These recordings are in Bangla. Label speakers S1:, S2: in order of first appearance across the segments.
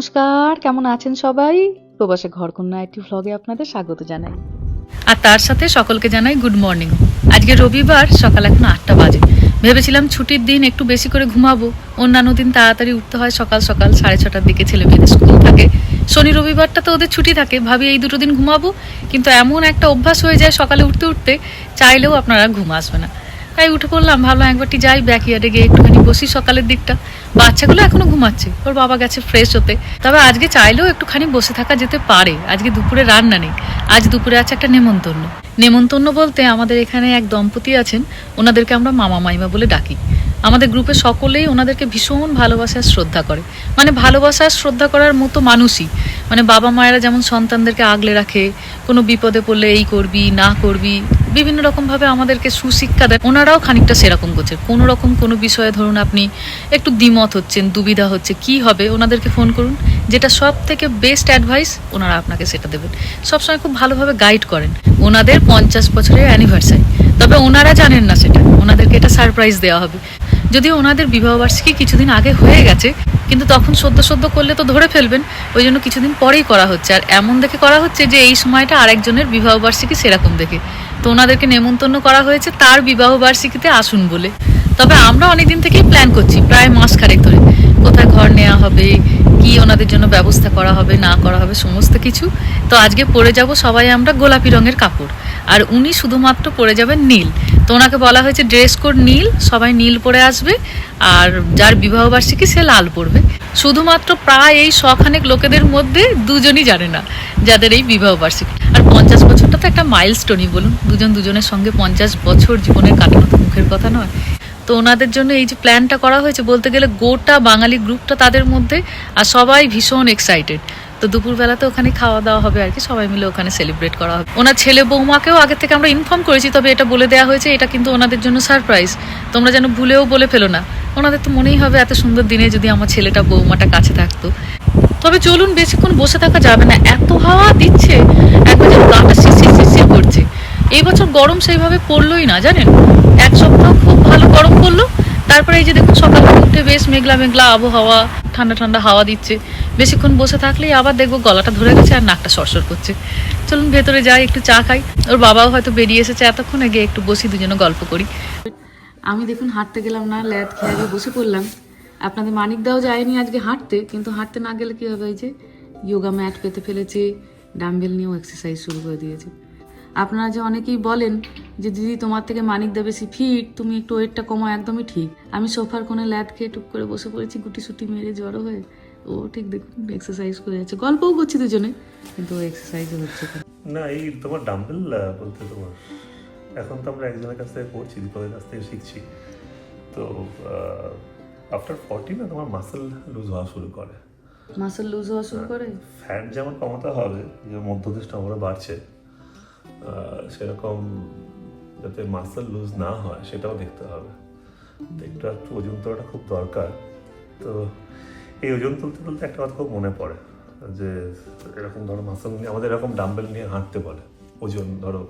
S1: নমস্কার, কেমন আছেন সবাই? প্রবাসে ঘরকন্যা একটি ভ্লগে আপনাদের স্বাগত জানাই।
S2: আর তার সাথে সকলকে জানাই গুড মর্নিং আজকে রবিবার, সকাল এখন আটটা বাজে। ভেবেছিলাম ছুটির দিন একটু বেশি করে ঘুমাবো। অন্যান্য দিন তাড়াতাড়ি উঠতে হয়, সকাল সকাল সাড়ে ছটার দিকে ছেলে মেয়েদের স্কুল থাকে। শনি রবিবারটা তো ওদের ছুটি থাকে, ভাবি এই দুটো দিন ঘুমাবো। কিন্তু এমন একটা অভ্যাস হয়ে যায় সকালে উঠতে উঠতে, চাইলেও আপনারা ঘুম আসবে না। তাই উঠে পড়লাম, ভাবলাম একবারটি যাই ব্যাক ব্যাকইয়ার্ডে গিয়ে একটুখানি বসি সকালের দিকটা। বাচ্চাগুলো এখনও ঘুমাচ্ছে। ওর বাবা গেছে ফ্রেশ হতে। তবে আজকে চাইলেও একটুখানি বসে থাকা যেতে পারে। আজকে দুপুরে রান্না নেই। আজ দুপুরে আছে একটা নেমন্তন্ন। নেমন্তন্ন বলতে আমাদের এখানে এক দম্পতি আছেন। ওনাদেরকে আমরা মামা মাইমা বলে ডাকি। আমাদের গ্রুপে সকলেই ওনাদেরকে ভীষণ ভালোবাসা আর শ্রদ্ধা করে। মানে ভালোবাসা আর শ্রদ্ধা করার মতো মানুষই। মানে বাবা মায়েরা যেমন সন্তানদেরকে আগলে রাখে, কোনো বিপদে পড়লে এই করবি, না করবি বিভিন্ন রকমভাবে আমাদেরকে সুশিক্ষা দেয় ওনারাও খানিকটা সেরকম করছে কোনো রকম কোনো বিষয়ে ধরুন আপনি একটু দ্বিমত হচ্ছেন, দুবিধা হচ্ছে, কি হবে, ওনাদেরকে ফোন করুন। যেটা সব থেকে বেস্ট অ্যাডভাইস ওনারা আপনাকে সেটা দেবেন। সবসময় খুব ভালোভাবে গাইড করেন। ওনাদের পঞ্চাশ বছরের অ্যানিভার্সারি তবে ওনারা জানেন না সেটা। ওনাদেরকে এটা সারপ্রাইজ দেওয়া হবে। যদিও ওনাদের বিবাহবার্ষিকী কিছুদিন আগে হয়ে গেছে, কিন্তু তখন সদ্য সদ্য করলে তো ধরে ফেলবেন, ওই জন্য কিছুদিন পরেই করা হচ্ছে। আর এমন দেখে করা হচ্ছে যে, এই সময়টা আরেকজনের বিবাহবার্ষিকী সেরকম দেখে। তো ওনাদেরকে নেমন্তন্ন করা হয়েছে, তার বিবাহ বার্ষিকীতে আসুন বলে। তবে আমরা অনেকদিন থেকেই প্ল্যান করছি, প্রায় মাস খানেক ধরে। কোথায় ঘর নেওয়া হবে, কি ওনাদের জন্য ব্যবস্থা করা হবে, না করা হবে, সমস্ত কিছু। তো আজকে পরে যাব সবাই আমরা গোলাপি রঙের কাপড়। আর উনি শুধুমাত্র পরে যাবেন নীল। তো ওনাকে বলা হয়েছে ড্রেস কোড নীল, সবাই নীল পরে আসবে, আর যার বিবাহবার্ষিকী সে লাল পরবে। শুধুমাত্র প্রায় এই শখানেক লোকেদের মধ্যে দুজনই জানে না যাদের এই বিবাহবার্ষিকী আর পঞ্চাশ বছরটা তো একটা মাইলস্টোনই বলুন। দুজন দুজনের সঙ্গে পঞ্চাশ বছর জীবনের কাটানো তো মুখের কথা নয়। তো ওনাদের জন্য এই যে প্ল্যানটা করা হয়েছে, বলতে গেলে গোটা বাঙালি গ্রুপটা তাদের মধ্যে, আর সবাই ভীষণ এক্সাইটেড তো দুপুরবেলাতে ওখানে খাওয়া দাওয়া হবে আর কি, সবাই মিলে ওখানে সেলিব্রেট করা হবে। ওনার ছেলে বৌমাকেও আগে থেকে আমরা ইনফর্ম করেছি, তবে এটা বলে দেওয়া হয়েছে, এটা কিন্তু ওনাদের জন্য সারপ্রাইজ তোমরা যেন ভুলেও বলে ফেলো না। ওনাদের তো মনেই হবে এত সুন্দর দিনে যদি আমার ছেলেটা বৌমাটা কাছে থাকতো। তবে চলুন, বেশিক্ষণ বসে থাকা যাবে না। এত হাওয়া দিচ্ছে করছে। এই বছর গরম সেইভাবে পড়লোই না, জানেন? এক সপ্তাহ খুব ভালো গরম পড়ল। তারপরে এই যে দেখুন, সকালে উঠে বেশ মেঘলা মেঘলা আবহাওয়া, ঠান্ডা ঠান্ডা হাওয়া দিচ্ছে। বেশিক্ষণ বসে থাকলেই আবার দেখব গলাটা ধরে গেছে আর নাকটা সরসর করছে। চলুন ভেতরে যাই, একটু চা খাই। ওর বাবাও হয়তো বেরিয়ে এসেছে এতক্ষণ আগে একটু বসি, দুজনে গল্প করি।
S1: আমি দেখুন হাঁটতে গেলাম না, ল্যাদ খেয়ে আগে বসে পড়লাম। আপনাদের মানিক দাও যায়নি আজকে হাঁটতে, কিন্তু হাঁটতে না গেলে কি হবে এই যে যোগা ম্যাট পেতে ফেলেছে ডাম্বেল নিয়েও এক্সারসাইজ শুরু করে দিয়েছে। আপনারা যে অনেকেই বলেন যে, দিদি, তোমার থেকে মানিক দা বেশি ফিট তুমি একটু ওয়েটটা কমাও, একদমই ঠিক। আমি সোফার কোণে ল্যাদ খেয়ে টুক করে বসে পড়েছি, গুটি সুটি মেরে জড়ো হয়ে। ও ঠিক দেখুন এক্সারসাইজ করে যাচ্ছে। গল্পও করছি দুজনে কিন্তু এক্সারসাইজও হচ্ছে
S3: না। এই তোমার ডাম্বেল বলতে তোমার এখন তো আমরা একজনের কাছ থেকে করছি দীপকের কাছ থেকে শিখছি। তো আফটার ফর্টি না তোমার মাসেল লুজ হওয়া শুরু করে।
S1: মাসেল লুজ হওয়া শুরু করে?
S3: ফ্যাট যেমন কমাতে হবে যে মধ্যদেশটা আমরা বাড়ছে সেরকম যাতে মাসেল লুজ না হয় সেটাও দেখতে হবে। একটু একটু ওজন তোলাটা খুব দরকার। তো এই ওজন তুলতে তুলতে একটা কথা খুব মনে পড়ে যে এরকম ধরো মাসেল নিয়ে আমাদের এরকম ডাম্বেল নিয়ে হাঁটতে বলে ওজন ধরো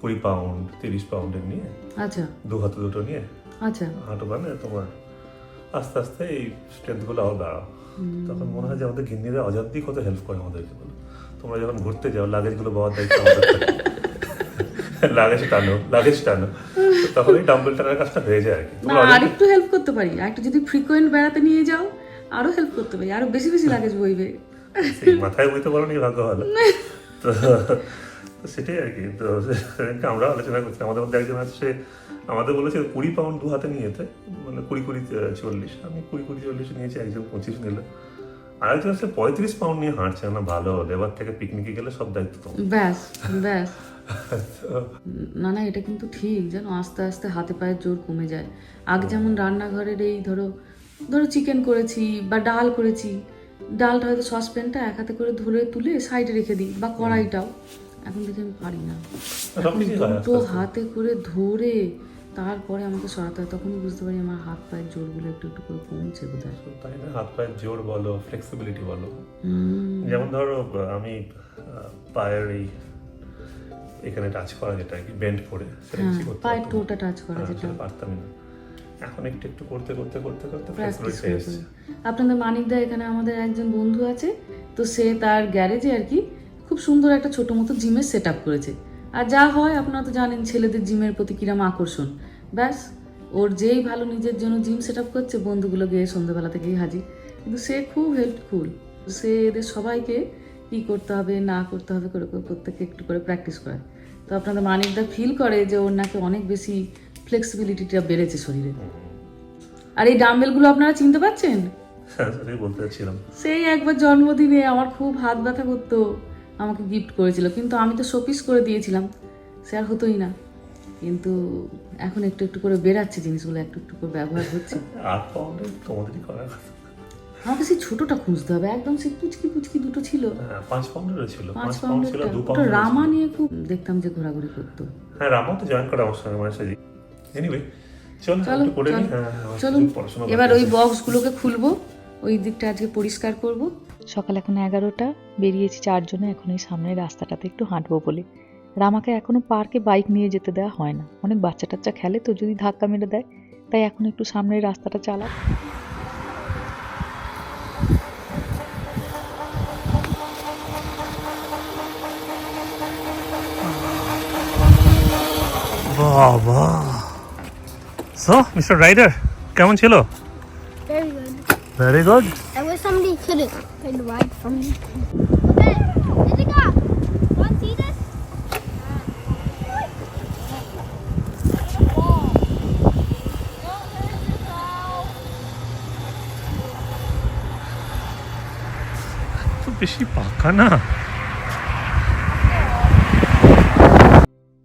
S3: কুড়ি পাউন্ড তিরিশ পাউন্ডের নিয়ে
S1: আচ্ছা।
S3: দু হাতে দুটো নিয়ে
S1: আচ্ছা।
S3: হাঁটো মানে তোমার আস্তে আস্তে এই স্ট্রেংথগুলো আবার দাঁড়াও তখন মনে হয় যে আমাদের গিন্নিরা অজান্তেই কত হেল্প করে আমাদেরকে বলো। তোমরা যখন ঘুরতে যাও লাগেজগুলো বাবার দায়িত্ব আমাদের। লাগেজ টানো লাগেজ টানো। তখন এই ডাম্বেল টানার কাজটা হয়ে যায় আর কি।
S1: আরেকটু হেল্প করতে পারি। আরেকটু যদি ফ্রিকোয়েন্ট বেড়াতে নিয়ে যাও আরও হেল্প করতে পারি আরও বেশি বেশি লাগেজ বইবে।
S3: মাথায় বুঝতে পারো নি ভাগ্য ভালো। তো তো সেটাই আর কি। তো আমরা আলোচনা করছি। আমাদের মধ্যে একজন আছে আমাদের বলেছে কুড়ি পাউন্ড দু হাতে নিয়ে যেতে মানে কুড়ি কুড়ি চল্লিশ। আমি কুড়ি কুড়ি চল্লিশ নিয়েছি একজন পঁচিশ নিল। আরেকজন আছে পঁয়ত্রিশ পাউন্ড নিয়ে হাঁটছে না ভালো এবার থেকে পিকনিকে গেলে সব দায়িত্ব তোমার।
S1: ব্যাস ব্যাস। না না এটা কিন্তু ঠিক জানো আস্তে আস্তে হাতে পায়ের জোর কমে যায়। আগে যেমন রান্নাঘরের এই ধরো ধরো চিকেন করেছি বা ডাল করেছি ডালটা হয়তো সসপ্যানটা এক হাতে করে ধরে তুলে সাইডে রেখে দিই বা কড়াইটাও। এখন দেখি আমি পারি না। দুটো হাতে করে ধরে তারপরে আমাকে সরাতে হয় তখনই বুঝতে পারি আমার হাত পায়ের জোর জোরগুলো একটু একটু করে কমছে বোধ হয়
S3: তাই না? হাত পায়ের জোর বলো ফ্লেক্সিবিলিটি বলো। যেমন ধরো আমি পায়ের এই এখানে টাচ করা যেটা কি বেন্ড করে সেটা
S1: হ্যাঁ,
S3: করতে
S1: পায়ের টোটা টাচ করা যেটা।
S3: পারতাম না। এখন একটু একটু করতে করতে করতে করতে।
S1: আপনাদের মানিকদা এখানে আমাদের একজন বন্ধু আছে তো সে তার গ্যারেজে আর কি খুব সুন্দর একটা ছোট মতো জিমের সেট আপ করেছে। আর যা হয় আপনারা তো জানেন ছেলেদের জিমের প্রতি কিরম আকর্ষণ। ব্যাস ওর যেই ভালো নিজের জন্য জিম সেট আপ করছে বন্ধুগুলো গিয়ে সন্ধ্যাবেলা থেকেই হাজির। কিন্তু সে খুব হেল্পফুল সে এদের সবাইকে কি করতে হবে না করতে হবে করে করে প্রত্যেককে একটু করে প্র্যাকটিস করায়। তো আপনাদের মানিকদা ফিল করে যে ওর নাকি অনেক বেশি ফ্লেক্সিবিলিটিটা বেড়েছে শরীরে। আর এই ডাম্বেলগুলো আপনারা চিনতে পারছেন?
S3: হ্যাঁ বলতে চাচ্ছিলাম।
S1: সেই একবার জন্মদিনে আমার খুব হাত ব্যথা করতো আমাকে গিফট করেছিল। কিন্তু আমি তো শোপিস করে দিয়েছিলাম। সে আর হতোই না। কিন্তু এখন একটু একটু করে বেরাচ্ছে জিনিসগুলো একটু একটু করে ব্যবহার হচ্ছে।
S3: তোমাদেরই করার
S1: আমাকে সেই ছোটটা খুঁজতে হবে। একদম সেই পুচকি পুচকি দুটো ছিল।
S3: হ্যাঁ পাঁচ পাউন্ডেরও ছিল।
S1: পাঁচ
S3: পাঁচ পাউন্ড ছিল
S1: পাউন্ডেরটা
S3: দু
S1: ওটা
S3: পাউন্ড
S1: রামা নিয়ে খুব দেখতাম যে ঘোরাঘুরি করতো।
S3: হ্যাঁ রামাও তো জয়েন করে আমার সঙ্গে এনিওয়ে চল
S1: চলো।
S3: হ্যাঁ হ্যাঁ,
S1: চলুন। এবার ওই বক্সগুলোকে খুলবো ওই দিকটা আজকে পরিষ্কার করব।
S2: সকাল এখন এগারোটা বেরিয়েছি চারজনে এখন এই সামনের রাস্তাটাতে একটু হাঁটবো বলে। রামাকে এখনও পার্কে বাইক নিয়ে যেতে দেওয়া হয় না। অনেক বাচ্চা টাচ্চা খেলে তো যদি ধাক্কা মেরে দেয় তাই এখন একটু সামনের রাস্তাটা চালা।
S3: বাবা! সো মিস্টার রাইডার কেমন ছিল
S4: Very good.
S3: Very good
S4: I wish somebody could could ride from me. Okay, Jessica, want to see this?
S3: তো বেশি পাকা না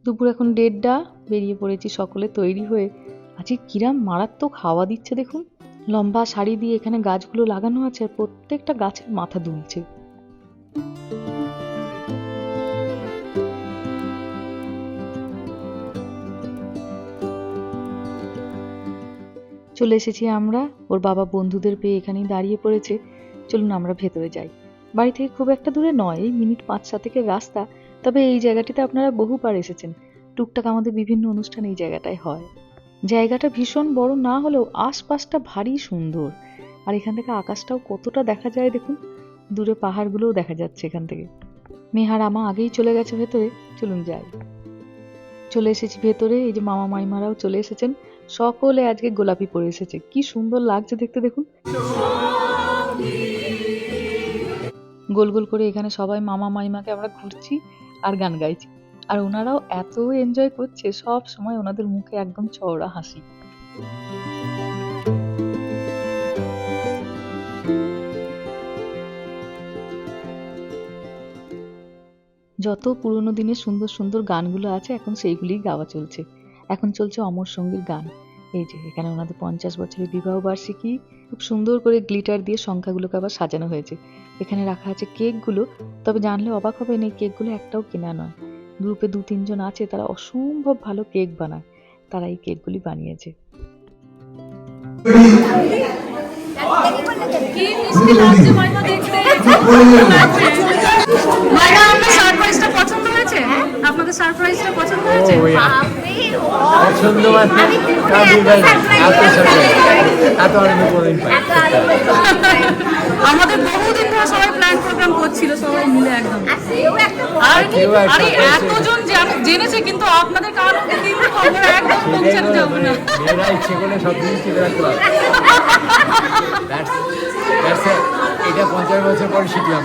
S2: দুপুর এখন দেড়টা বেরিয়ে পড়েছি সকলে তৈরি হয়ে আজকে কিরাম মারাত্মক হাওয়া দিচ্ছে দেখুন। লম্বা শাড়ি দিয়ে এখানে গাছগুলো লাগানো আছে আর প্রত্যেকটা গাছের মাথা দুলছে। চলে এসেছি আমরা। ওর বাবা বন্ধুদের পেয়ে এখানেই দাঁড়িয়ে পড়েছে। চলুন আমরা ভেতরে যাই। বাড়ি থেকে খুব একটা দূরে নয় মিনিট পাঁচ সাতেকের রাস্তা। তবে এই জায়গাটিতে আপনারা বহুবার এসেছেন। টুকটাক আমাদের বিভিন্ন অনুষ্ঠান এই জায়গাটায় হয়। জায়গাটা ভীষণ বড়, না হলেও আশপাশটা ভারী সুন্দর। আর এখান থেকে আকাশটাও কতটা দেখা যায় দেখুন, দূরে পাহাড়গুলোও দেখা যাচ্ছে এখান থেকে। মেহার আমা আগেই চলে গেছে ভেতরে, চলুন যাই। চলে এসেছি ভেতরে, এই যে মামা মাইমারাও চলে এসেছেন। সকলে আজকে গোলাপি পরে এসেছে। কি সুন্দর লাগছে দেখতে দেখুন। গোল গোল করে এখানে সবাই মামা মাইমাকে আমরা ঘুরছি আর গান গাইছি। আর ওনারাও এত এনজয় করছে, সব সময় ওনাদের মুখে একদম চওড়া হাসি। যত পুরোনো দিনের সুন্দর সুন্দর গানগুলো আছে, এখন সেইগুলিই গাওয়া চলছে। এখন চলছে অমর সঙ্গীর গান। এই যে, এখানে ওনাদের পঞ্চাশ বছরের বিবাহ বার্ষিকী, খুব সুন্দর করে গ্লিটার দিয়ে সংখ্যাগুলোকে আবার সাজানো হয়েছে। এখানে রাখা আছে কেকগুলো, তবে জানলে অবাক হবেন এই কেকগুলো একটাও কেনা নয়। গ্রুপে দু তিনজন আছে, তারা অসম্ভব ভালো কেক বানায়। তারা এই কেকগুলি বানিয়েছে।
S1: আপনাদের সারপ্রাইজটা পছন্দ হয়েছে
S5: পছন্দ ভাই এত আনন্দ
S1: আমাদের বহুদিন ধরে সবাই প্ল্যান প্রোগ্রাম করছিল সবাই মিলে একদম। আর এতজন জেনেছে কিন্তু আপনাদের কারণে কিন্তু খবর একদম পৌঁছানো যাবে না।
S5: মেয়েরা ইচ্ছে করলে সব জিনিস চেপে রাখতে পারে That's- that's it. এটা পঞ্চাশ বছর পরে শিখলাম।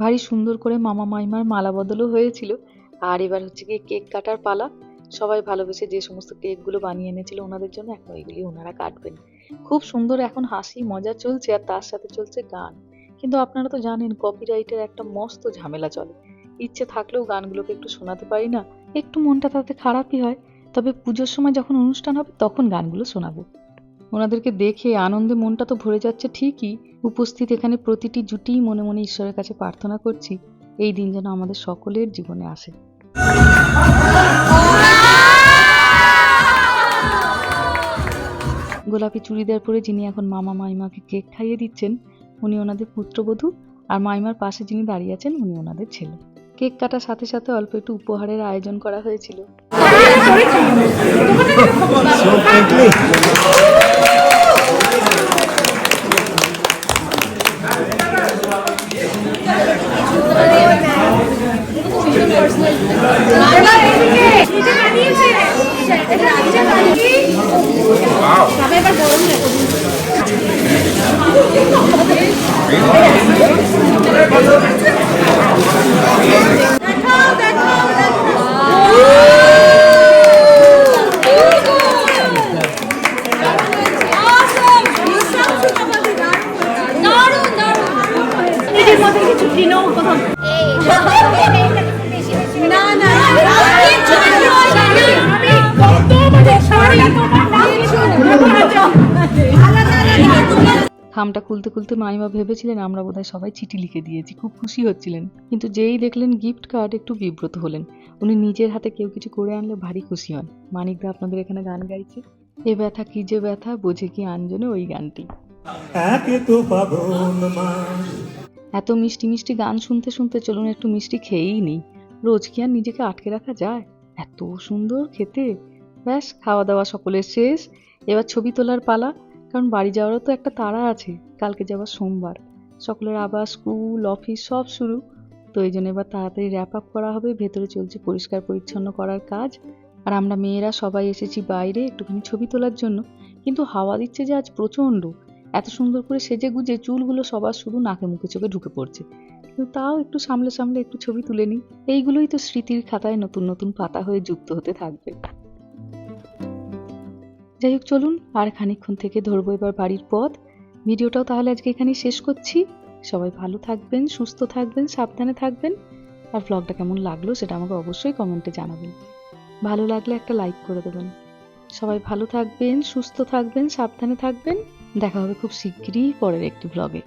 S2: ভারী সুন্দর করে মামা মাইমার মালা বদলও হয়েছিল। আর এবার হচ্ছে গিয়ে কেক কাটার পালা। সবাই ভালোবেসে যে সমস্ত কেকগুলো বানিয়ে এনেছিল ওনাদের জন্য এখন ওইগুলি ওনারা কাটবেন। খুব সুন্দর এখন হাসি, মজা চলছে আর তার সাথে চলছে গান। কিন্তু আপনারা তো জানেন কপিরাইটের একটা মস্ত ঝামেলা চলে। ইচ্ছে থাকলেও গানগুলোকে একটু শোনাতে পারি না, একটু মনটা তাতে খারাপই হয়। তবে পুজোর সময় যখন অনুষ্ঠান হবে তখন গানগুলো শোনাবো। ওনাদেরকে দেখে আনন্দে মনটা তো ভরে যাচ্ছে ঠিকই। উপস্থিত এখানে প্রতিটি জুটিই মনে মনে ঈশ্বরের কাছে প্রার্থনা করছি, এই দিন যেন আমাদের সকলের জীবনে আসে। গোলাপি চুড়িদার পরে যিনি এখন মামা মাইমাকে কেক খাইয়ে দিচ্ছেন, উনি ওনাদের পুত্রবধূ, আর মাইমার পাশে যিনি দাঁড়িয়ে আছেন, উনি ওনাদের ছেলে। কেক কাটার সাথে সাথে অল্প একটু উপহারের আয়োজন করা হয়েছিল। খামটা খুলতে খুলতে মাইমা ভেবেছিলেন আমরা বোধহয় সবাই চিঠি লিখে দিয়েছি খুব খুশি হচ্ছিলেন। কিন্তু যেই দেখলেন গিফট কার্ড একটু বিব্রত হলেন। উনি নিজের হাতে কেউ কিছু করে আনলে ভারী খুশি হন। মানিকদা আপনাদের এখানে গান গাইছে? এ ব্যথা কি যে ব্যথা বোঝে কি আঞ্জনে ওই গানটি? এত মিষ্টি মিষ্টি গান শুনতে শুনতে চলুন একটু মিষ্টি খেয়েই নেই। রোজ কি আর নিজেকে আটকে রাখা যায়? এত সুন্দর খেতে। ব্যাস খাওয়া দাওয়া সকলের শেষ। এবার ছবি তোলার পালা। কারণ বাড়ি যাওয়ারও তো একটা তাড়া আছে, কালকে যাবার সোমবার। সকলের আবার স্কুল, অফিস সব শুরু। তো এই জন্য এবার তাড়াতাড়ি র্যাপ আপ করা হবে, ভেতরে চলছে পরিষ্কার পরিচ্ছন্ন করার কাজ। আর আমরা মেয়েরা সবাই এসেছি বাইরে, একটুখানি ছবি তোলার জন্য। কিন্তু হাওয়া দিচ্ছে যে আজ প্রচণ্ড। এত সুন্দর করে সেজে গুজে চুলগুলো সবার শুধু নাকে মুখে চোখে ঢুকে পড়ছে। কিন্তু তাও একটু সামলে সামলে একটু ছবি তুলে নিই। এইগুলোই তো স্মৃতির খাতায় নতুন নতুন পাতা হয়ে যুক্ত হতে থাকবে। যাই হোক, চলুন আর খানিক্ষণ থেকে ধরবো এবার বাড়ির পথ। ভিডিওটাও তাহলে আজকে এখানে শেষ করছি। সবাই ভালো থাকবেন, সুস্থ থাকবেন, সাবধানে থাকবেন। আর ব্লগটা কেমন লাগল সেটা আমাকে অবশ্যই কমেন্টে জানাবেন। ভালো লাগলে একটা লাইক করে দেবেন। সবাই ভালো থাকবেন, সুস্থ থাকবেন, সাবধানে থাকবেন। দেখা হবে খুব শিগগিরই পরের একটি ব্লগে